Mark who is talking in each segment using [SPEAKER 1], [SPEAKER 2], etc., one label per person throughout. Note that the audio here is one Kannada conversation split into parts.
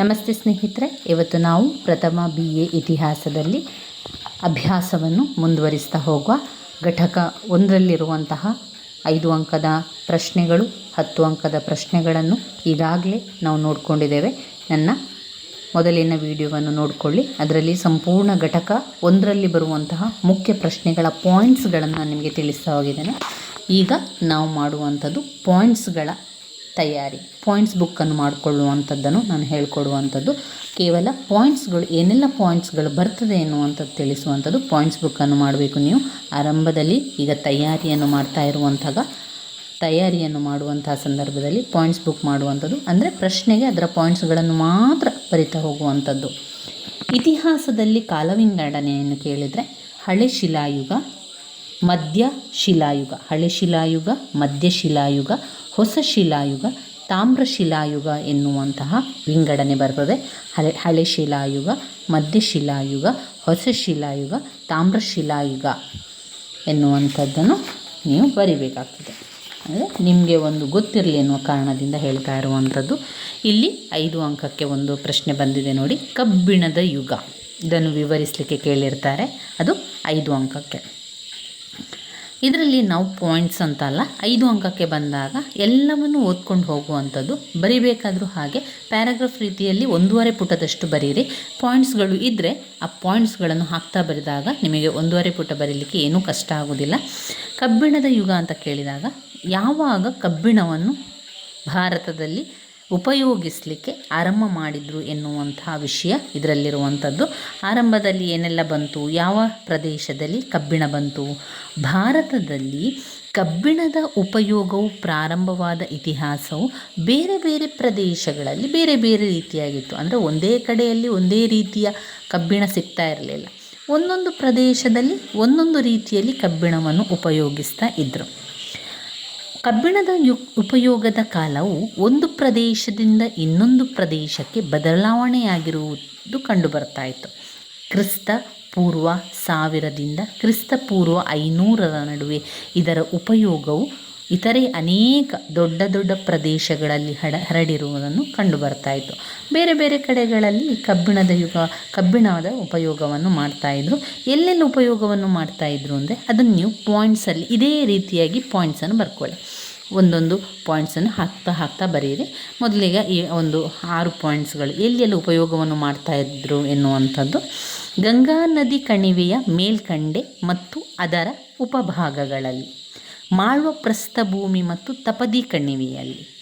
[SPEAKER 1] ನಮಸ್ತೆ ಸ್ನೇಹಿತರೆ, ಇವತ್ತು ನಾವು ಪ್ರಥಮ ಬಿ ಎ ಇತಿಹಾಸದಲ್ಲಿ ಅಭ್ಯಾಸವನ್ನು ಮುಂದುವರಿಸ್ತಾ ಹೋಗುವ ಘಟಕ ಒಂದರಲ್ಲಿರುವಂತಹ ಐದು ಅಂಕದ ಪ್ರಶ್ನೆಗಳು, ಹತ್ತು ಅಂಕದ ಪ್ರಶ್ನೆಗಳನ್ನು ಈಗಾಗಲೇ ನಾವು ನೋಡಿಕೊಂಡಿದ್ದೇವೆ. ನನ್ನ ಮೊದಲಿನ ವಿಡಿಯೋವನ್ನು ನೋಡಿಕೊಳ್ಳಿ. ಅದರಲ್ಲಿ ಸಂಪೂರ್ಣ ಘಟಕ ಒಂದರಲ್ಲಿ ಬರುವಂತಹ ಮುಖ್ಯ ಪ್ರಶ್ನೆಗಳ ಪಾಯಿಂಟ್ಸ್ಗಳನ್ನು ನಿಮಗೆ ತಿಳಿಸ್ತಾ ಹೋಗಿದ್ದೇನೆ. ಈಗ ನಾವು ಮಾಡುವಂಥದ್ದು ಪಾಯಿಂಟ್ಸ್ಗಳ ತಯಾರಿ. ಪಾಯಿಂಟ್ಸ್ ಬುಕ್ಕನ್ನು ಮಾಡಿಕೊಳ್ಳುವಂಥದ್ದನ್ನು ನಾನು ಹೇಳ್ಕೊಡುವಂಥದ್ದು. ಕೇವಲ ಪಾಯಿಂಟ್ಸ್ಗಳು ಏನೆಲ್ಲ ಪಾಯಿಂಟ್ಸ್ಗಳು ಬರ್ತದೆ ಎನ್ನುವಂಥದ್ದು ತಿಳಿಸುವಂಥದ್ದು ಪಾಯಿಂಟ್ಸ್ ಬುಕ್ಕನ್ನು ಮಾಡಬೇಕು ನೀವು. ಆರಂಭದಲ್ಲಿ ಈಗ ತಯಾರಿಯನ್ನು ಮಾಡ್ತಾ ಇರುವಂತಹ ತಯಾರಿಯನ್ನು ಮಾಡುವಂತಹ ಸಂದರ್ಭದಲ್ಲಿ ಪಾಯಿಂಟ್ಸ್ ಬುಕ್ ಮಾಡುವಂಥದ್ದು. ಅಂದರೆ ಪ್ರಶ್ನೆಗೆ ಅದರ ಪಾಯಿಂಟ್ಸ್ಗಳನ್ನು ಮಾತ್ರ ಬರಿತಾ ಹೋಗುವಂಥದ್ದು. ಇತಿಹಾಸದಲ್ಲಿ ಕಾಲವಿಂಗಡಣೆಯನ್ನು ಕೇಳಿದರೆ ಹಳೆ ಶಿಲಾಯುಗ ಮಧ್ಯ ಶಿಲಾಯುಗ, ಹಳೆ ಶಿಲಾಯುಗ ಮಧ್ಯ ಶಿಲಾಯುಗ, ಹೊಸ ಶಿಲಾಯುಗ, ತಾಮ್ರ ಶಿಲಾಯುಗ ಎನ್ನುವಂತಹ ವಿಂಗಡಣೆ ಬರ್ತದೆ. ಹಳೆ ಹಳೆ ಶಿಲಾಯುಗ ಮಧ್ಯ ಶಿಲಾಯುಗ, ಹೊಸ ಶಿಲಾಯುಗ, ತಾಮ್ರ ಶಿಲಾಯುಗ ಎನ್ನುವಂಥದ್ದನ್ನು ನೀವು ಬರಿಬೇಕಾಗ್ತದೆ. ಅಂದರೆ ನಿಮಗೆ ಒಂದು ಗೊತ್ತಿರಲಿ ಎನ್ನುವ ಕಾರಣದಿಂದ ಹೇಳ್ತಾ ಇರುವಂಥದ್ದು. ಇಲ್ಲಿ ಐದು ಅಂಕಕ್ಕೆ ಒಂದು ಪ್ರಶ್ನೆ ಬಂದಿದೆ ನೋಡಿ. ಕಬ್ಬಿಣದ ಯುಗ. ಇದನ್ನು ವಿವರಿಸಲಿಕ್ಕೆ ಕೇಳಿರ್ತಾರೆ. ಅದು ಐದು ಅಂಕಕ್ಕೆ. ಇದರಲ್ಲಿ ನಾವು ಪಾಯಿಂಟ್ಸ್ ಅಂತ ಅಲ್ಲ, ಐದು ಅಂಕಕ್ಕೆ ಬಂದಾಗ ಎಲ್ಲವನ್ನು ಓದ್ಕೊಂಡು ಹೋಗುವಂಥದ್ದು ಬರಿಬೇಕಾದರೂ ಹಾಗೆ ಪ್ಯಾರಾಗ್ರಾಫ್ ರೀತಿಯಲ್ಲಿ ಒಂದೂವರೆ ಪುಟದಷ್ಟು ಬರೀರಿ. ಪಾಯಿಂಟ್ಸ್ಗಳು ಇದ್ದರೆ ಆ ಪಾಯಿಂಟ್ಸ್ಗಳನ್ನು ಹಾಕ್ತಾ ಬರೆದಾಗ ನಿಮಗೆ ಒಂದೂವರೆ ಪುಟ ಬರೀಲಿಕ್ಕೆ ಏನೂ ಕಷ್ಟ ಆಗೋದಿಲ್ಲ. ಕಬ್ಬಿಣದ ಯುಗ ಅಂತ ಕೇಳಿದಾಗ ಯಾವಾಗ ಕಬ್ಬಿಣವನ್ನು ಭಾರತದಲ್ಲಿ ಉಪಯೋಗಿಸಲಿಕ್ಕೆ ಆರಂಭ ಮಾಡಿದರು ಎನ್ನುವಂತಹ ವಿಷಯ ಇದರಲ್ಲಿರುವಂಥದ್ದು. ಆರಂಭದಲ್ಲಿ ಏನೆಲ್ಲ ಬಂತು? ಯಾವ ಪ್ರದೇಶದಲ್ಲಿ ಕಬ್ಬಿಣ ಬಂತು? ಭಾರತದಲ್ಲಿ ಕಬ್ಬಿಣದ ಉಪಯೋಗವು ಪ್ರಾರಂಭವಾದ ಇತಿಹಾಸವು ಬೇರೆ ಬೇರೆ ಪ್ರದೇಶಗಳಲ್ಲಿ ಬೇರೆ ಬೇರೆ ರೀತಿಯಾಗಿತ್ತು. ಅಂದರೆ ಒಂದೇ ಕಡೆಯಲ್ಲಿ ಒಂದೇ ರೀತಿಯ ಕಬ್ಬಿಣ ಸಿಗ್ತಾ ಇರಲಿಲ್ಲ. ಒಂದೊಂದು ಪ್ರದೇಶದಲ್ಲಿ ಒಂದೊಂದು ರೀತಿಯಲ್ಲಿ ಕಬ್ಬಿಣವನ್ನು ಉಪಯೋಗಿಸ್ತಾ ಇದ್ದರು ಕಬ್ಬಿಣದ ಯು, ಉಪಯೋಗದ ಕಾಲವು ಒಂದು ಪ್ರದೇಶದಿಂದ ಇನ್ನೊಂದು ಪ್ರದೇಶಕ್ಕೆ ಬದಲಾವಣೆಯಾಗಿರುವುದು ಕಂಡುಬರ್ತಾ ಇತ್ತು ಕ್ರಿಸ್ತ ಪೂರ್ವ ಸಾವಿರದಿಂದ ಕ್ರಿಸ್ತ ಪೂರ್ವ ಐನೂರರ ನಡುವೆ ಇದರ ಉಪಯೋಗವು ಇತರೆ ಅನೇಕ ದೊಡ್ಡ ದೊಡ್ಡ ಪ್ರದೇಶಗಳಲ್ಲಿ ಹಡ ಹರಡಿರುವುದನ್ನು ಕಂಡುಬರ್ತಾ ಇತ್ತು. ಬೇರೆ ಬೇರೆ ಕಡೆಗಳಲ್ಲಿ ಕಬ್ಬಿಣದ ಯುಗ, ಕಬ್ಬಿಣದ ಉಪಯೋಗವನ್ನು ಮಾಡ್ತಾಯಿದ್ರು ಎಲ್ಲೆಲ್ಲಿ ಉಪಯೋಗವನ್ನು ಮಾಡ್ತಾಯಿದ್ರು ಅಂದರೆ ಅದನ್ನು ನೀವು ಪಾಯಿಂಟ್ಸಲ್ಲಿ ಇದೇ ರೀತಿಯಾಗಿ ಪಾಯಿಂಟ್ಸನ್ನು ಬರ್ಕೊಳ್ಳಿ. ಒಂದೊಂದು ಪಾಯಿಂಟ್ಸನ್ನು ಹಾಕ್ತಾ ಹಾಕ್ತಾ ಬರೀರಿ ಮೊದಲಿಗೆ ಈ ಒಂದು ಆರು ಪಾಯಿಂಟ್ಸ್ಗಳು ಎಲ್ಲೆಲ್ಲಿ ಉಪಯೋಗವನ್ನು ಮಾಡ್ತಾಯಿದ್ರು ಎನ್ನುವಂಥದ್ದು. ಗಂಗಾ ನದಿ ಕಣಿವೆಯ ಮೇಲ್ಕಂಡೆ ಮತ್ತು ಅದರ ಉಪಭಾಗಗಳಲ್ಲಿ. ಮಾಳ್ವ ಪ್ರಸ್ಥಭೂಮಿ ಮತ್ತು ತಪದಿ ಕಣಿವೆಯಲ್ಲಿ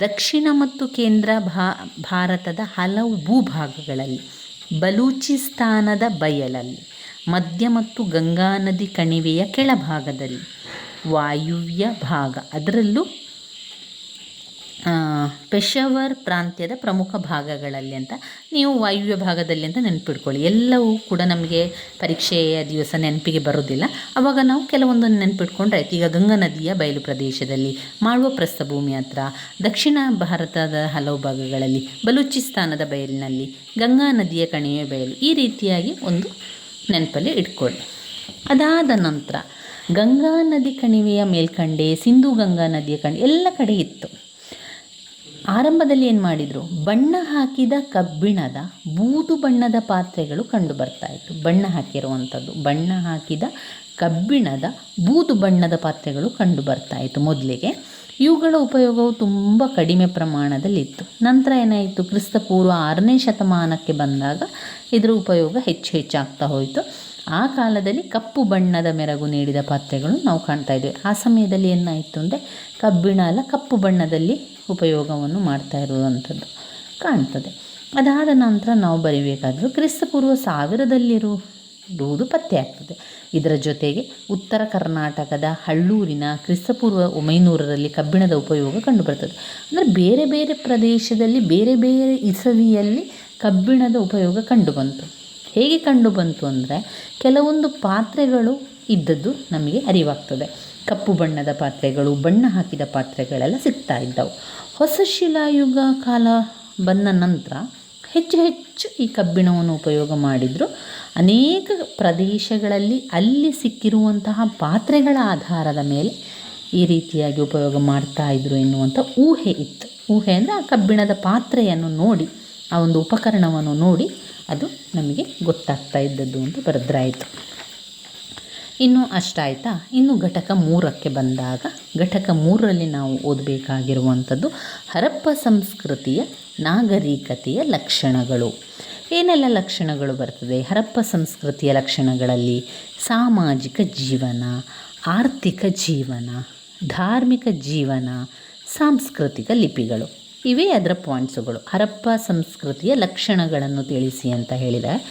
[SPEAKER 1] ದಕ್ಷಿಣ ಮತ್ತು ಕೇಂದ್ರ ಭಾ, ಭಾರತದ ಹಲವು ಭೂಭಾಗಗಳಲ್ಲಿ, ಬಲೂಚಿಸ್ತಾನದ ಬಯಲಲ್ಲಿ, ಮಧ್ಯ ಮತ್ತು ಗಂಗಾ ನದಿ ಕಣಿವೆಯ ಕೆಳಭಾಗದಲ್ಲಿ ವಾಯುವ್ಯ ಭಾಗ. ಅದರಲ್ಲೂ ಪೆಶವರ್ ಪ್ರಾಂತ್ಯದ ಪ್ರಮುಖ ಭಾಗಗಳಲ್ಲಿ ಅಂತ ನೀವು ವಾಯುವ್ಯ ಭಾಗದಲ್ಲಿ ಅಂತ ನೆನಪಿಟ್ಕೊಳ್ಳಿ. ಎಲ್ಲವೂ ಕೂಡ ನಮಗೆ ಪರೀಕ್ಷೆಯ ದಿವಸ ನೆನಪಿಗೆ ಬರೋದಿಲ್ಲ ಆವಾಗ ನಾವು ಕೆಲವೊಂದನ್ನು ನೆನಪಿಟ್ಕೊಂಡ್ರೆ, ಈಗ ಗಂಗಾ ನದಿಯ ಬಯಲು ಪ್ರದೇಶದಲ್ಲಿ ಮಾಡುವ ಪ್ರಸ್ಥಭೂಮಿ ಹತ್ರ, ದಕ್ಷಿಣ ಭಾರತದ ಹಲವು ಭಾಗಗಳಲ್ಲಿ, ಬಲೂಚಿಸ್ತಾನದ ಬಯಲಿನಲ್ಲಿ, ಗಂಗಾ ನದಿಯ ಕಣಿವೆ ಬಯಲು ಈ ರೀತಿಯಾಗಿ ಒಂದು ನೆನಪಲ್ಲಿ ಇಟ್ಕೊಳ್ಳಿ. ಅದಾದ ನಂತರ ಗಂಗಾ ನದಿ ಕಣಿವೆಯ ಮೇಲ್ಕಂಡೆ, ಸಿಂಧು ಗಂಗಾ ನದಿಯ ಕಣಿ, ಎಲ್ಲ ಕಡೆ ಇತ್ತು. ಆರಂಭದಲ್ಲಿ ಏನು ಮಾಡಿದರು? ಬಣ್ಣ ಹಾಕಿದ ಕಬ್ಬಿಣದ, ಬೂದು ಬಣ್ಣದ ಪಾತ್ರೆಗಳು ಕಂಡು ಬರ್ತಾ ಇತ್ತು. ಬಣ್ಣ ಹಾಕಿರುವಂಥದ್ದು. ಬಣ್ಣ ಹಾಕಿದ ಕಬ್ಬಿಣದ, ಬೂದು ಬಣ್ಣದ ಪಾತ್ರೆಗಳು ಕಂಡು ಬರ್ತಾ ಇತ್ತು ಮೊದಲಿಗೆ. ಇವುಗಳ ಉಪಯೋಗವು ತುಂಬ ಕಡಿಮೆ ಪ್ರಮಾಣದಲ್ಲಿತ್ತು. ನಂತರ ಏನಾಯಿತು? ಕ್ರಿಸ್ತಪೂರ್ವ ಆರನೇ ಶತಮಾನಕ್ಕೆ ಬಂದಾಗ ಇದರ ಉಪಯೋಗ ಹೆಚ್ಚು ಹೆಚ್ಚಾಗ್ತಾ ಹೋಯಿತು. ಆ ಕಾಲದಲ್ಲಿ ಕಪ್ಪು ಬಣ್ಣದ ಮೆರಗು ನೀಡಿದ ಪಾತ್ರೆಗಳು ನಾವು ಕಾಣ್ತಾ ಇದ್ದೇವೆ ಆ ಸಮಯದಲ್ಲಿ ಏನಾಯಿತು ಅಂದರೆ ಕಬ್ಬಿಣ ಎಲ್ಲ ಕಪ್ಪು ಬಣ್ಣದಲ್ಲಿ ಉಪಯೋಗವನ್ನು ಮಾಡ್ತಾ ಇರುವಂಥದ್ದು ಕಾಣ್ತದೆ. ಅದಾದ ನಂತರ ನಾವು ಬರಿಬೇಕಾದರೂ ಕ್ರಿಸ್ತಪೂರ್ವ ಸಾವಿರದಲ್ಲಿರುವುದು ಪತ್ತೆ ಆಗ್ತದೆ. ಇದರ ಜೊತೆಗೆ ಉತ್ತರ ಕರ್ನಾಟಕದ ಹಳ್ಳೂರಿನ ಕ್ರಿಸ್ತಪೂರ್ವ ಒಂಬೈನೂರರಲ್ಲಿ ಕಬ್ಬಿಣದ ಉಪಯೋಗ ಕಂಡುಬರ್ತದೆ. ಅಂದರೆ ಬೇರೆ ಬೇರೆ ಪ್ರದೇಶದಲ್ಲಿ, ಬೇರೆ ಬೇರೆ ಇಸವಿಯಲ್ಲಿ ಕಬ್ಬಿಣದ ಉಪಯೋಗ ಕಂಡುಬಂತು. ಹೇಗೆ ಕಂಡು ಬಂತು ಅಂದರೆ ಕೆಲವೊಂದು ಪಾತ್ರೆಗಳು ಇದ್ದದ್ದು ನಮಗೆ ಅರಿವಾಗ್ತದೆ. ಕಪ್ಪು ಬಣ್ಣದ ಪಾತ್ರೆಗಳು, ಬಣ್ಣ ಹಾಕಿದ ಪಾತ್ರೆಗಳೆಲ್ಲ ಸಿಗ್ತಾ ಇದ್ದವು. ಹೊಸ ಶಿಲಾಯುಗ ಕಾಲ ಬಂದ ನಂತರ ಹೆಚ್ಚು ಹೆಚ್ಚು ಈ ಕಬ್ಬಿಣವನ್ನು ಉಪಯೋಗ ಮಾಡಿದರು. ಅನೇಕ ಪ್ರದೇಶಗಳಲ್ಲಿ ಅಲ್ಲಿ ಸಿಕ್ಕಿರುವಂತಹ ಪಾತ್ರೆಗಳ ಆಧಾರದ ಮೇಲೆ ಈ ರೀತಿಯಾಗಿ ಉಪಯೋಗ ಮಾಡ್ತಾ ಇದ್ರು ಎನ್ನುವಂಥ ಊಹೆ ಇತ್ತು. ಊಹೆ ಅಂದರೆ ಆ ಕಬ್ಬಿಣದ ಪಾತ್ರೆಯನ್ನು ನೋಡಿ ಆ ಒಂದು ಉಪಕರಣವನ್ನು ನೋಡಿ ಅದು ನಮಗೆ ಗೊತ್ತಾಗ್ತಾ ಇದ್ದದ್ದು ಅಂತ ಬರೆದ್ರಾಯಿತು. ಇನ್ನು ಅಷ್ಟಾಯ್ತಾ? ಇನ್ನು ಘಟಕ ಮೂರಕ್ಕೆ ಬಂದಾಗ, ಘಟಕ ಮೂರರಲ್ಲಿ ನಾವು ಓದಬೇಕಾಗಿರುವಂಥದ್ದು ಹರಪ್ಪ ಸಂಸ್ಕೃತಿಯ ನಾಗರಿಕತೆಯ ಲಕ್ಷಣಗಳು. ಏನೆಲ್ಲ ಲಕ್ಷಣಗಳು ಬರ್ತದೆ? ಹರಪ್ಪ ಸಂಸ್ಕೃತಿಯ ಲಕ್ಷಣಗಳಲ್ಲಿ ಸಾಮಾಜಿಕ ಜೀವನ, ಆರ್ಥಿಕ ಜೀವನ, ಧಾರ್ಮಿಕ ಜೀವನ, ಸಾಂಸ್ಕೃತಿಕ ಲಿಪಿಗಳು. ಇವೇ ಅದರ ಪಾಯಿಂಟ್ಸುಗಳು. ಹರಪ್ಪ ಸಂಸ್ಕೃತಿಯ ಲಕ್ಷಣಗಳನ್ನು ತಿಳಿಸಿ ಅಂತ ಹೇಳಿದರೆ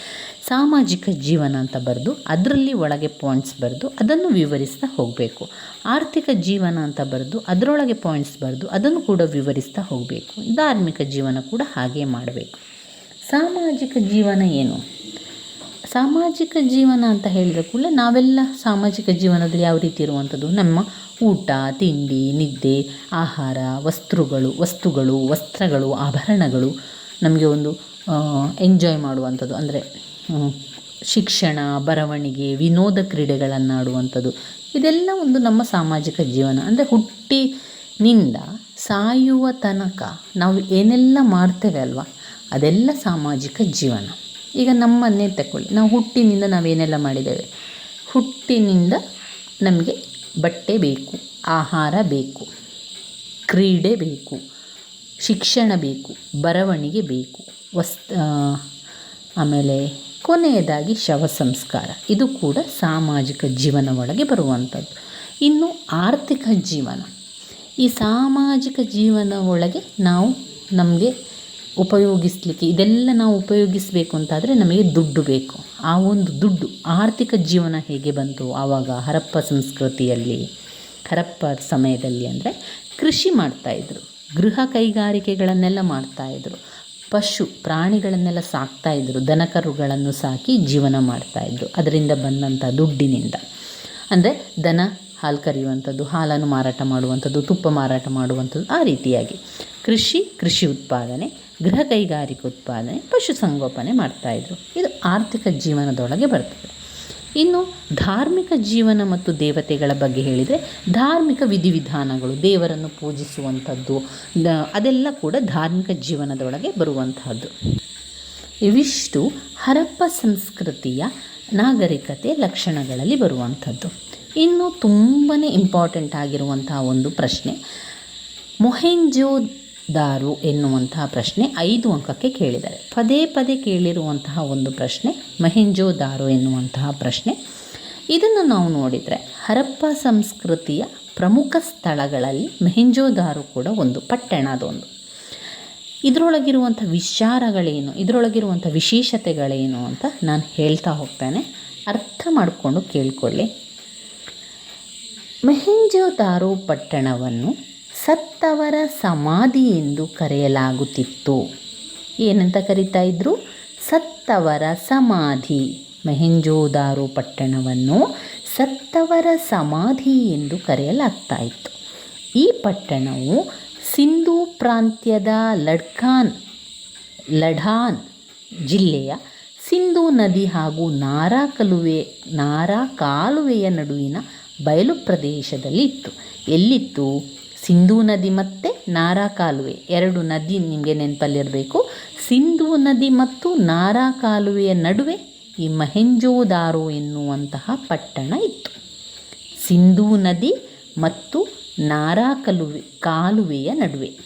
[SPEAKER 1] ಸಾಮಾಜಿಕ ಜೀವನ ಅಂತ ಬರೆದು, ಅದರಲ್ಲಿ ಒಳಗೆ ಪಾಯಿಂಟ್ಸ್ ಬರೆದು, ಅದನ್ನು ವಿವರಿಸ್ತಾ ಹೋಗಬೇಕು. ಆರ್ಥಿಕ ಜೀವನ ಅಂತ ಬರೆದು, ಅದರೊಳಗೆ ಪಾಯಿಂಟ್ಸ್ ಬರೆದು, ಅದನ್ನು ಕೂಡ ವಿವರಿಸ್ತಾ ಹೋಗಬೇಕು. ಧಾರ್ಮಿಕ ಜೀವನ ಕೂಡ ಹಾಗೆ ಮಾಡಬೇಕು. ಸಾಮಾಜಿಕ ಜೀವನ ಏನು? ಸಾಮಾಜಿಕ ಜೀವನ ಅಂತ ಹೇಳಿದ ಕೂಡಲೇ ನಾವೆಲ್ಲ ಸಾಮಾಜಿಕ ಜೀವನದಲ್ಲಿ ಯಾವ ರೀತಿ ಇರುವಂಥದ್ದು? ನಮ್ಮ ಊಟ, ತಿಂಡಿ, ನಿದ್ದೆ, ಆಹಾರ, ವಸ್ತುಗಳು ವಸ್ತುಗಳು, ವಸ್ತ್ರಗಳು, ಆಭರಣಗಳು ನಮಗೆ ಒಂದು ಎಂಜಾಯ್ ಮಾಡುವಂಥದ್ದು. ಅಂದರೆ ಶಿಕ್ಷಣ, ಬರವಣಿಗೆ, ವಿನೋದ ಕ್ರೀಡೆಗಳನ್ನು ಆಡುವಂಥದ್ದು ಇದೆಲ್ಲ ಒಂದು ನಮ್ಮ ಸಾಮಾಜಿಕ ಜೀವನ. ಅಂದರೆ ಹುಟ್ಟಿನಿಂದ ಸಾಯುವ ತನಕ ನಾವು ಏನೆಲ್ಲ ಮಾಡ್ತೇವೆ ಅಲ್ವಾ? ಅದೆಲ್ಲ ಸಾಮಾಜಿಕ ಜೀವನ. ಈಗ ನಮ್ಮನ್ನೇ ತಗೊಳ್ಳಿ ನಾವು ಹುಟ್ಟಿನಿಂದ ನಾವೇನೆಲ್ಲ ಮಾಡಿದ್ದೇವೆ? ಹುಟ್ಟಿನಿಂದ ನಮಗೆ ಬಟ್ಟೆ ಬೇಕು, ಆಹಾರ ಬೇಕು, ಕ್ರೀಡೆ ಬೇಕು, ಶಿಕ್ಷಣ ಬೇಕು, ಬರವಣಿಗೆ ಬೇಕು ವಸ್ ಆಮೇಲೆ ಕೊನೆಯದಾಗಿ ಶವ ಸಂಸ್ಕಾರ. ಇದು ಕೂಡ ಸಾಮಾಜಿಕ ಜೀವನ ಒಳಗೆ ಬರುವಂಥದ್ದು. ಇನ್ನು ಆರ್ಥಿಕ ಜೀವನ. ಈ ಸಾಮಾಜಿಕ ಜೀವನ ಒಳಗೆ ನಾವು ನಮಗೆ ಉಪಯೋಗಿಸಲಿಕ್ಕೆ, ಇದೆಲ್ಲ ನಾವು ಉಪಯೋಗಿಸಬೇಕು ಅಂತಾದರೆ ನಮಗೆ ದುಡ್ಡು ಬೇಕು. ಆ ಒಂದು ದುಡ್ಡು ಆರ್ಥಿಕ ಜೀವನ ಹೇಗೆ ಬಂತು ಆವಾಗ ಹರಪ್ಪ ಸಂಸ್ಕೃತಿಯಲ್ಲಿ, ಹರಪ್ಪ ಸಮಯದಲ್ಲಿ ಅಂದರೆ ಕೃಷಿ ಮಾಡ್ತಾಯಿದ್ರು ಗೃಹ ಕೈಗಾರಿಕೆಗಳನ್ನೆಲ್ಲ ಮಾಡ್ತಾಯಿದ್ರು ಪಶು ಪ್ರಾಣಿಗಳನ್ನೆಲ್ಲ ಸಾಕ್ತಾಯಿದ್ರು ದನಕರುಗಳನ್ನು ಸಾಕಿ ಜೀವನ ಮಾಡ್ತಾಯಿದ್ರು ಅದರಿಂದ ಬಂದಂಥ ದುಡ್ಡಿನಿಂದ. ಅಂದರೆ ದನ ಹಾಲು ಕರೆಯುವಂಥದ್ದು, ಹಾಲನ್ನು ಮಾರಾಟ ಮಾಡುವಂಥದ್ದು, ತುಪ್ಪ ಮಾರಾಟ ಮಾಡುವಂಥದ್ದು ಆ ರೀತಿಯಾಗಿ. ಕೃಷಿ ಕೃಷಿ ಉತ್ಪಾದನೆ, ಗೃಹ ಕೈಗಾರಿಕೆ ಉತ್ಪಾದನೆ ಪಶುಸಂಗೋಪನೆ ಮಾಡ್ತಾಯಿದ್ರು ಇದು ಆರ್ಥಿಕ ಜೀವನದೊಳಗೆ ಬರ್ತದೆ. ಇನ್ನು ಧಾರ್ಮಿಕ ಜೀವನ ಮತ್ತು ದೇವತೆಗಳ ಬಗ್ಗೆ ಹೇಳಿದರೆ ಧಾರ್ಮಿಕ ವಿಧಿವಿಧಾನಗಳು, ದೇವರನ್ನು ಪೂಜಿಸುವಂಥದ್ದು ಅದೆಲ್ಲ ಕೂಡ ಧಾರ್ಮಿಕ ಜೀವನದೊಳಗೆ ಬರುವಂತಹದ್ದು ಇವಿಷ್ಟು ಹರಪ್ಪ ಸಂಸ್ಕೃತಿಯ ನಾಗರಿಕತೆ ಲಕ್ಷಣಗಳಲ್ಲಿ ಬರುವಂಥದ್ದು. ಇನ್ನು ತುಂಬಾ ಇಂಪಾರ್ಟೆಂಟ್ ಆಗಿರುವಂತಹ ಒಂದು ಪ್ರಶ್ನೆ, ಮೊಹೆಂಜೋ ದಾರು ಎನ್ನುವಂತಹ ಪ್ರಶ್ನೆ ಐದು ಅಂಕಕ್ಕೆ ಕೇಳಿದ್ದಾರೆ ಪದೇ ಪದೇ ಕೇಳಿರುವಂತಹ ಒಂದು ಪ್ರಶ್ನೆ ಮೊಹೆಂಜೋದಾರು ಎನ್ನುವಂತಹ ಪ್ರಶ್ನೆ. ಇದನ್ನು ನಾವು ನೋಡಿದರೆ ಹರಪ್ಪ ಸಂಸ್ಕೃತಿಯ ಪ್ರಮುಖ ಸ್ಥಳಗಳಲ್ಲಿ ಮೆಹೆಂಜೋದಾರು ಕೂಡ ಒಂದು, ಪಟ್ಟಣ ಅದೊಂದು. ಇದರೊಳಗಿರುವಂಥ ವಿಚಾರಗಳೇನು, ಇದರೊಳಗಿರುವಂಥ ವಿಶೇಷತೆಗಳೇನು ಅಂತ ನಾನು ಹೇಳ್ತಾ ಹೋಗ್ತೇನೆ. ಅರ್ಥ ಮಾಡಿಕೊಂಡು ಕೇಳಿಕೊಳ್ಳಿ. ಮೆಹೆಂಜೋದಾರೋ ಪಟ್ಟಣವನ್ನು ಸತ್ತವರ ಸಮಾಧಿ ಎಂದು ಕರೆಯಲಾಗುತ್ತಿತ್ತು. ಏನಂತ ಕರಿತಾ ಇದ್ರು? ಸತ್ತವರ ಸಮಾಧಿ. ಮೆಹೆಂಜೋದಾರೋ ಪಟ್ಟಣವನ್ನು ಸತ್ತವರ ಸಮಾಧಿ ಎಂದು ಕರೆಯಲಾಗ್ತಾ ಇತ್ತು. ಈ ಪಟ್ಟಣವು ಸಿಂಧೂ ಪ್ರಾಂತ್ಯದ ಲಡ್ಖಾನ್, ಲಢಾನ್ ಜಿಲ್ಲೆಯ ಸಿಂಧೂ ನದಿ ಹಾಗೂ ನಾರಾ ಕಲುವೆ, ನಾರಾ ಕಾಲುವೆಯ ನಡುವಿನ ಬಯಲು ಪ್ರದೇಶದಲ್ಲಿತ್ತು. ಎಲ್ಲಿತ್ತು? ಸಿಂಧೂ ನದಿ ಮತ್ತು ನಾರಾ ಕಾಲುವೆ. ಎರಡು ನದಿ ನಿಮಗೆ ನೆನಪಲ್ಲಿರಬೇಕು. ಸಿಂಧೂ ನದಿ ಮತ್ತು ನಾರಾ ಕಾಲುವೆಯ ನಡುವೆ ಈ ಮಹೆಂಜೋದಾರೋ ಎನ್ನುವಂತಹ ಪಟ್ಟಣ ಇತ್ತು. ಸಿಂಧೂ ನದಿ ಮತ್ತು ನಾರಾ ಕಲುವೆ ಕಾಲುವೆಯ ನಡುವೆ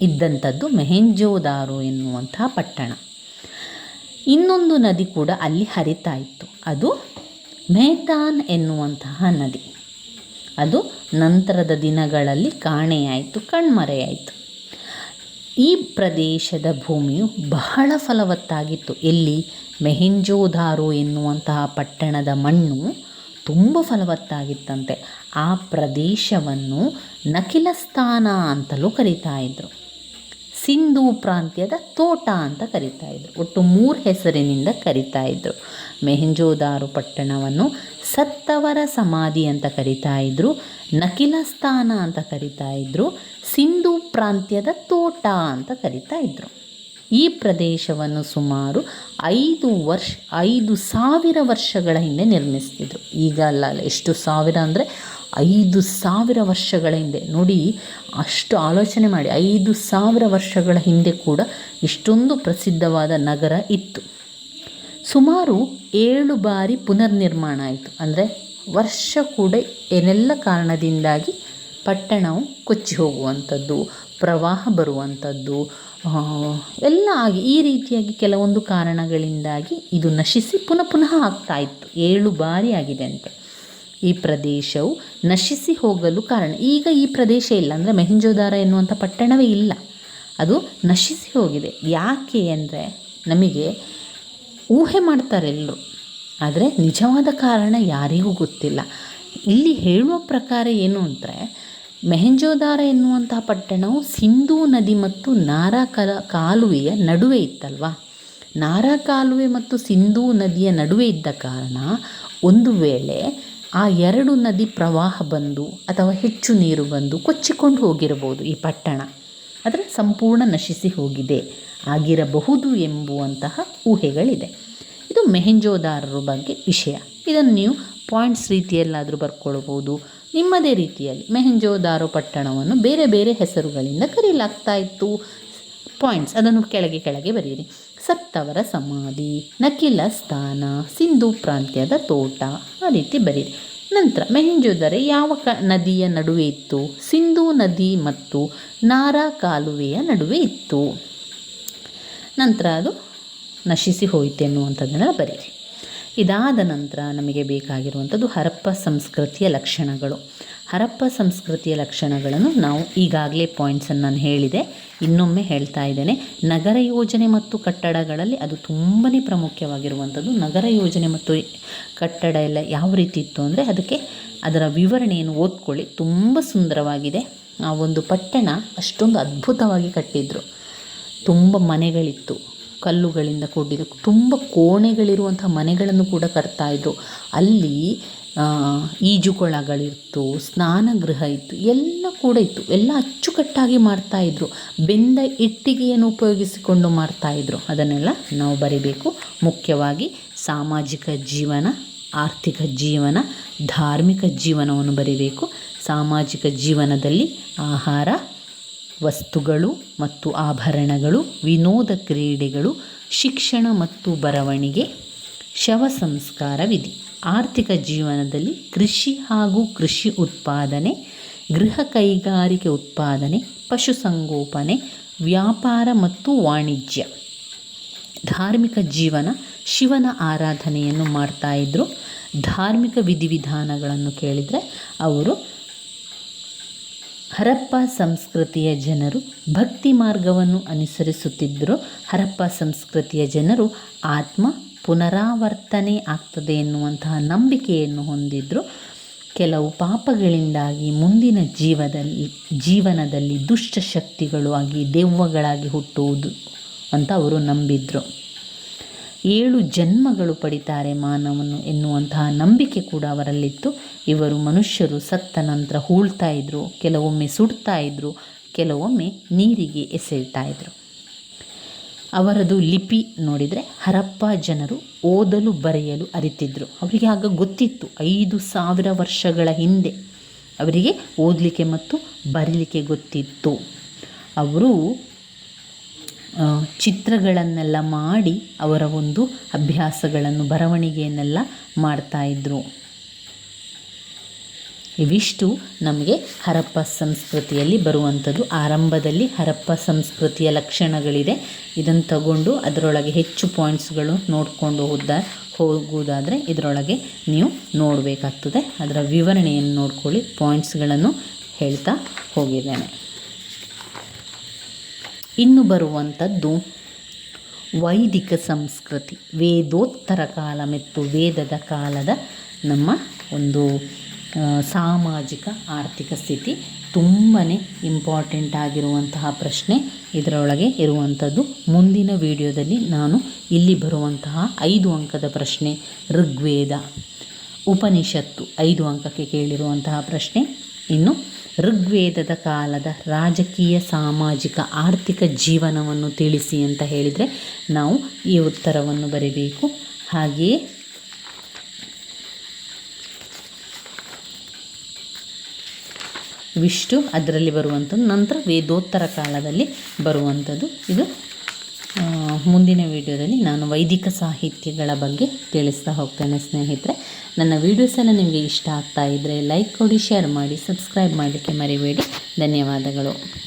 [SPEAKER 1] ಇದ್ದಂಥದ್ದು ಮೆಹೆಂಜೋದಾರೋ ಎನ್ನುವಂತಹ ಪಟ್ಟಣ. ಇನ್ನೊಂದು ನದಿ ಕೂಡ ಅಲ್ಲಿ ಹರಿತಾ ಇತ್ತು. ಅದು ಮೆಹತಾನ್ ಎನ್ನುವಂತಹ ನದಿ. ಅದು ನಂತರದ ದಿನಗಳಲ್ಲಿ ಕಾಣೆಯಾಯಿತು, ಕಣ್ಮರೆಯಾಯಿತು. ಈ ಪ್ರದೇಶದ ಭೂಮಿಯು ಬಹಳ ಫಲವತ್ತಾಗಿತ್ತು. ಎಲ್ಲಿ? ಮೆಹೆಂಜೋದಾರೋ ಎನ್ನುವಂತಹ ಪಟ್ಟಣದ ಮಣ್ಣು ತುಂಬ ಫಲವತ್ತಾಗಿತ್ತಂತೆ. ಆ ಪ್ರದೇಶವನ್ನು ನಕಿಲಸ್ಥಾನ ಅಂತಲೂ ಕರೀತಾ ಇದ್ದರು ಸಿಂಧೂ ಪ್ರಾಂತ್ಯದ ತೋಟ ಅಂತ ಕರಿತಾ ಇದ್ರು. ಒಟ್ಟು ಮೂರು ಹೆಸರಿನಿಂದ ಕರಿತಾ ಇದ್ರು. ಮೆಹೆಂಜೋದಾರು ಪಟ್ಟಣವನ್ನು ಸತ್ತವರ ಸಮಾಧಿ ಅಂತ ಕರಿತಾ ಇದ್ರು. ನಕಿಲಸ್ಥಾನ ಅಂತ ಕರಿತಾ ಇದ್ರು. ಸಿಂಧೂ ಪ್ರಾಂತ್ಯದ ತೋಟ ಅಂತ ಕರಿತಾ ಇದ್ರು. ಈ ಪ್ರದೇಶವನ್ನು ಸುಮಾರು ಐದು ವರ್ಷ, ಐದು ಸಾವಿರ ವರ್ಷಗಳ ಹಿಂದೆ ನಿರ್ಮಿಸ್ತಿದ್ರು. ಈಗ ಅಲ್ಲ ಎಷ್ಟು ಸಾವಿರ ಅಂದರೆ ಐದು ಸಾವಿರ ವರ್ಷಗಳ ಹಿಂದೆ. ನೋಡಿ, ಅಷ್ಟು ಆಲೋಚನೆ ಮಾಡಿ, ಐದು ಸಾವಿರ ವರ್ಷಗಳ ಹಿಂದೆ ಕೂಡ ಇಷ್ಟೊಂದು ಪ್ರಸಿದ್ಧವಾದ ನಗರ ಇತ್ತು. ಸುಮಾರು ಏಳು ಬಾರಿ ಪುನರ್ನಿರ್ಮಾಣ ಆಯಿತು. ಅಂದರೆ ವರ್ಷ ಕೂಡ ಏನೆಲ್ಲ ಕಾರಣದಿಂದಾಗಿ ಪಟ್ಟಣವು ಕೊಚ್ಚಿ ಹೋಗುವಂಥದ್ದು ಪ್ರವಾಹ ಬರುವಂಥದ್ದು ಎಲ್ಲ ಆಗಿ ಈ ರೀತಿಯಾಗಿ ಕೆಲವೊಂದು ಕಾರಣಗಳಿಂದಾಗಿ ಇದು ನಶಿಸಿ ಪುನಃ ಪುನಃ ಆಗ್ತಾ ಇತ್ತು. ಏಳು ಬಾರಿ ಆಗಿದೆ ಅಂತೆ. ಈ ಪ್ರದೇಶವು ನಶಿಸಿ ಹೋಗಲು ಕಾರಣ. ಈಗ ಈ ಪ್ರದೇಶ ಇಲ್ಲ. ಅಂದರೆ ಮೆಹಂಜೋದಾರ ಎನ್ನುವಂಥ ಪಟ್ಟಣವೇ ಇಲ್ಲ. ಅದು ನಶಿಸಿ ಹೋಗಿದೆ. ಯಾಕೆ ಅಂದರೆ ನಮಗೆ ಊಹೆ ಮಾಡ್ತಾರೆ ಎಲ್ಲರೂ ಆದರೆ ನಿಜವಾದ ಕಾರಣ ಯಾರಿಗೂ ಗೊತ್ತಿಲ್ಲ. ಇಲ್ಲಿ ಹೇಳುವ ಪ್ರಕಾರ ಏನು ಅಂದರೆ ಮೆಹಂಜೋದಾರ ಎನ್ನುವಂತಹ ಪಟ್ಟಣವು ಸಿಂಧೂ ನದಿ ಮತ್ತು ನಾರಾ ಕಲ ಕಾಲುವೆಯ ನಡುವೆ ಇತ್ತಲ್ವಾ? ನಾರಾ ಕಾಲುವೆ ಮತ್ತು ಸಿಂಧೂ ನದಿಯ ನಡುವೆ ಇದ್ದ ಕಾರಣ ಒಂದು ವೇಳೆ ಆ ಎರಡು ನದಿ ಪ್ರವಾಹ ಬಂದು ಅಥವಾ ಹೆಚ್ಚು ನೀರು ಬಂದು ಕೊಚ್ಚಿಕೊಂಡು ಹೋಗಿರಬಹುದು ಈ ಪಟ್ಟಣ. ಅದರ ಸಂಪೂರ್ಣ ನಶಿಸಿ ಹೋಗಿದೆ. ಆಗಿರಬಹುದು ಎಂಬುವಂತಹ ಊಹೆಗಳಿದೆ. ಇದು ಮೆಹೆಂಜೋದಾರರ ಬಗ್ಗೆ ವಿಷಯ. ಇದನ್ನು ನೀವು ಪಾಯಿಂಟ್ಸ್ ರೀತಿಯಲ್ಲಾದರೂ ಬರ್ಕೊಳ್ಬೋದು. ನಿಮ್ಮದೇ ರೀತಿಯಲ್ಲಿ ಮೆಹೆಂಜೋದಾರೋ ಪಟ್ಟಣವನ್ನು ಬೇರೆ ಬೇರೆ ಹೆಸರುಗಳಿಂದ ಕರೆಯಲಾಗ್ತಾ ಇತ್ತು. ಪಾಯಿಂಟ್ಸ್ ಅದನ್ನು ಕೆಳಗೆ ಕೆಳಗೆ ಬರೆಯಿರಿ. ಸತ್ತವರ ಸಮಾಧಿ, ನಕಿಲ ಸ್ಥಾನ, ಸಿಂಧು ಪ್ರಾಂತ್ಯದ ತೋಟ ಆ ರೀತಿ ಬರೀರಿ ನಂತರ ಮೆಹೆಂಜೋದರೆ ಯಾವ ಕ ನದಿಯ ನಡುವೆ ಇತ್ತು? ಸಿಂಧೂ ನದಿ ಮತ್ತು ನಾರಾ ಕಾಲುವೆಯ ನಡುವೆ ಇತ್ತು. ನಂತರ ಅದು ನಶಿಸಿ ಹೋಯಿತು ಎನ್ನುವಂಥದ್ದನ್ನೆಲ್ಲ ಬರೀರಿ. ಇದಾದ ನಂತರ ನಮಗೆ ಬೇಕಾಗಿರುವಂಥದ್ದು ಹರಪ್ಪ ಸಂಸ್ಕೃತಿಯ ಲಕ್ಷಣಗಳು. ಹರಪ್ಪ ಸಂಸ್ಕೃತಿಯ ಲಕ್ಷಣಗಳನ್ನು ನಾವು ಈಗಾಗಲೇ ಪಾಯಿಂಟ್ಸನ್ನು ನಾನು ಹೇಳಿದೆ. ಇನ್ನೊಮ್ಮೆ ಹೇಳ್ತಾ ಇದ್ದೇನೆ. ನಗರ ಯೋಜನೆ ಮತ್ತು ಕಟ್ಟಡಗಳಲ್ಲಿ ಅದು ತುಂಬಾ ಪ್ರಾಮುಖ್ಯವಾಗಿರುವಂಥದ್ದು. ನಗರ ಯೋಜನೆ ಮತ್ತು ಕಟ್ಟಡ ಎಲ್ಲ ಯಾವ ರೀತಿ ಇತ್ತು ಅಂದರೆ ಅದಕ್ಕೆ ಅದರ ವಿವರಣೆಯನ್ನು ಓದ್ಕೊಳ್ಳಿ. ತುಂಬ ಸುಂದರವಾಗಿದೆ. ಆ ಒಂದು ಪಟ್ಟಣ ಅಷ್ಟೊಂದು ಅದ್ಭುತವಾಗಿ ಕಟ್ಟಿದ್ರು. ತುಂಬ ಮನೆಗಳಿತ್ತು. ಕಲ್ಲುಗಳಿಂದ ಕೂಡಿದ ತುಂಬ ಕೋಣೆಗಳಿರುವಂಥ ಮನೆಗಳನ್ನು ಕೂಡ ಕಟ್ತಾಯಿದ್ರು ಅಲ್ಲಿ ಈಜುಕೊಳಗಳಿತ್ತು ಸ್ನಾನಗೃಹ ಇತ್ತು, ಎಲ್ಲ ಕೂಡ ಇತ್ತು. ಎಲ್ಲ ಅಚ್ಚುಕಟ್ಟಾಗಿ ಮಾಡ್ತಾಯಿದ್ರು ಬೆಂದ ಇಟ್ಟಿಗೆಯನ್ನು ಉಪಯೋಗಿಸಿಕೊಂಡು ಮಾಡ್ತಾಯಿದ್ರು ಅದನ್ನೆಲ್ಲ ನಾವು ಬರಿಬೇಕು. ಮುಖ್ಯವಾಗಿ ಸಾಮಾಜಿಕ ಜೀವನ, ಆರ್ಥಿಕ ಜೀವನ, ಧಾರ್ಮಿಕ ಜೀವನವನ್ನು ಬರಿಬೇಕು. ಸಾಮಾಜಿಕ ಜೀವನದಲ್ಲಿ ಆಹಾರ ವಸ್ತುಗಳು ಮತ್ತು ಆಭರಣಗಳು, ವಿನೋದ ಕ್ರೀಡೆಗಳು, ಶಿಕ್ಷಣ ಮತ್ತು ಬರವಣಿಗೆ, ಶವ ಸಂಸ್ಕಾರ ವಿಧಿ. ಆರ್ಥಿಕ ಜೀವನದಲ್ಲಿ ಕೃಷಿ ಹಾಗೂ ಕೃಷಿ ಉತ್ಪಾದನೆ, ಗೃಹ ಕೈಗಾರಿಕೆ ಉತ್ಪಾದನೆ ಪಶುಸಂಗೋಪನೆ ವ್ಯಾಪಾರ ಮತ್ತು ವಾಣಿಜ್ಯ. ಧಾರ್ಮಿಕ ಜೀವನ ಶಿವನ ಆರಾಧನೆಯನ್ನು ಮಾಡ್ತಾ ಇದ್ದರು ಧಾರ್ಮಿಕ ವಿಧಿವಿಧಾನಗಳನ್ನು ಕೇಳಿದರೆ ಅವರು ಹರಪ್ಪ ಸಂಸ್ಕೃತಿಯ ಜನರು ಭಕ್ತಿ ಮಾರ್ಗವನ್ನು ಅನುಸರಿಸುತ್ತಿದ್ದರು ಹರಪ್ಪ ಸಂಸ್ಕೃತಿಯ ಜನರು ಆತ್ಮ ಪುನರಾವರ್ತನೆ ಆಗ್ತದೆ ಎನ್ನುವಂತಹ ನಂಬಿಕೆಯನ್ನು ಹೊಂದಿದ್ದರು ಕೆಲವು ಪಾಪಗಳಿಂದಾಗಿ ಮುಂದಿನ ಜೀವದಲ್ಲಿ, ಜೀವನದಲ್ಲಿ ದುಷ್ಟ ಶಕ್ತಿಗಳು ಆಗಿ ದೆವ್ವಗಳಾಗಿ ಹುಟ್ಟುವುದು ಅಂತ ಅವರು ನಂಬಿದ್ರು. ಏಳು ಜನ್ಮಗಳು ಪಡಿತಾರೆ ಮಾನವನು ಎನ್ನುವಂತಹ ನಂಬಿಕೆ ಕೂಡ ಅವರಲ್ಲಿತ್ತು. ಇವರು ಮನುಷ್ಯರು ಸತ್ತ ನಂತರ ಹೂಳ್ತಾ ಇದ್ರು, ಕೆಲವೊಮ್ಮೆ ಸುಡ್ತಾ ಇದ್ರು, ಕೆಲವೊಮ್ಮೆ ನೀರಿಗೆ ಎಸೆಯುತ್ತಾ ಇದ್ರು. ಅವರದು ಲಿಪಿ ನೋಡಿದರೆ ಹರಪ್ಪ ಜನರು ಓದಲು ಬರೆಯಲು ಅರಿತಿದ್ರು. ಅವರಿಗೆ ಆಗ ಗೊತ್ತಿತ್ತು, ಐದು ಸಾವಿರ ವರ್ಷಗಳ ಹಿಂದೆ ಅವರಿಗೆ ಓದಲಿಕ್ಕೆ ಮತ್ತು ಬರೀಲಿಕ್ಕೆ ಗೊತ್ತಿತ್ತು. ಅವರು ಚಿತ್ರಗಳನ್ನೆಲ್ಲ ಮಾಡಿ ಅವರ ಒಂದು ಅಭ್ಯಾಸಗಳನ್ನು, ಬರವಣಿಗೆಯನ್ನೆಲ್ಲ ಮಾಡ್ತಾಯಿದ್ರು ಇವಿಷ್ಟು ನಮಗೆ ಹರಪ್ಪ ಸಂಸ್ಕೃತಿಯಲ್ಲಿ ಬರುವಂಥದ್ದು. ಆರಂಭದಲ್ಲಿ ಹರಪ್ಪ ಸಂಸ್ಕೃತಿಯ ಲಕ್ಷಣಗಳಿದೆ. ಇದನ್ನು ತಗೊಂಡು ಅದರೊಳಗೆ ಹೆಚ್ಚು ಪಾಯಿಂಟ್ಸ್ಗಳು ನೋಡಿಕೊಂಡು ಹೋದ ಹೋಗುವುದಾದರೆ ಇದರೊಳಗೆ ನೀವು ನೋಡಬೇಕಾಗ್ತದೆ. ಅದರ ವಿವರಣೆಯನ್ನು ನೋಡ್ಕೊಳ್ಳಿ, ಪಾಯಿಂಟ್ಸ್ಗಳನ್ನು ಹೇಳ್ತಾ ಹೋಗಿದ್ದೇನೆ. ಇನ್ನು ಬರುವಂಥದ್ದು ವೈದಿಕ ಸಂಸ್ಕೃತಿ, ವೇದೋತ್ತರ ಕಾಲ ಮತ್ತು ವೇದದ ಕಾಲದ ನಮ್ಮ ಒಂದು ಸಾಮಾಜಿಕ, ಆರ್ಥಿಕ ಸ್ಥಿತಿ ತುಂಬಾ ಇಂಪಾರ್ಟೆಂಟ್ ಆಗಿರುವಂತಹ ಪ್ರಶ್ನೆ ಇದರೊಳಗೆ ಇರುವಂಥದ್ದು. ಮುಂದಿನ ವಿಡಿಯೋದಲ್ಲಿ ನಾನು ಇಲ್ಲಿ ಬರುವಂತಹ ಐದು ಅಂಕದ ಪ್ರಶ್ನೆ, ಋಗ್ವೇದ, ಉಪನಿಷತ್ತು, ಐದು ಅಂಕಕ್ಕೆ ಕೇಳಿರುವಂತಹ ಪ್ರಶ್ನೆ. ಇನ್ನು ಋಗ್ವೇದದ ಕಾಲದ ರಾಜಕೀಯ, ಸಾಮಾಜಿಕ, ಆರ್ಥಿಕ ಜೀವನವನ್ನು ತಿಳಿಸಿ ಅಂತ ಹೇಳಿದರೆ ನಾವು ಈ ಉತ್ತರವನ್ನು ಬರೀಬೇಕು. ಹಾಗೆಯೇ ವಿಷ್ಣು ಅದರಲ್ಲಿ ಬರುವಂಥದ್ದು, ನಂತರ ವೇದೋತ್ತರ ಕಾಲದಲ್ಲಿ ಬರುವಂಥದ್ದು. ಇದು ಮುಂದಿನ ವಿಡಿಯೋದಲ್ಲಿ ನಾನು ವೈದಿಕ ಸಾಹಿತ್ಯಗಳ ಬಗ್ಗೆ ತಿಳಿಸ್ತಾ ಹೋಗ್ತೇನೆ, ಸ್ನೇಹಿತರೆ. ನನ್ನ ವೀಡಿಯೋಸ್ ನಿಮಗೆ ಇಷ್ಟ ಆಗ್ತಾ ಇದ್ದರೆ ಲೈಕ್ ಕೊಡಿ, ಶೇರ್ ಮಾಡಿ, ಸಬ್ಸ್ಕ್ರೈಬ್ ಮಾಡಲಿಕ್ಕೆ ಮರಿಬೇಡಿ. ಧನ್ಯವಾದಗಳು.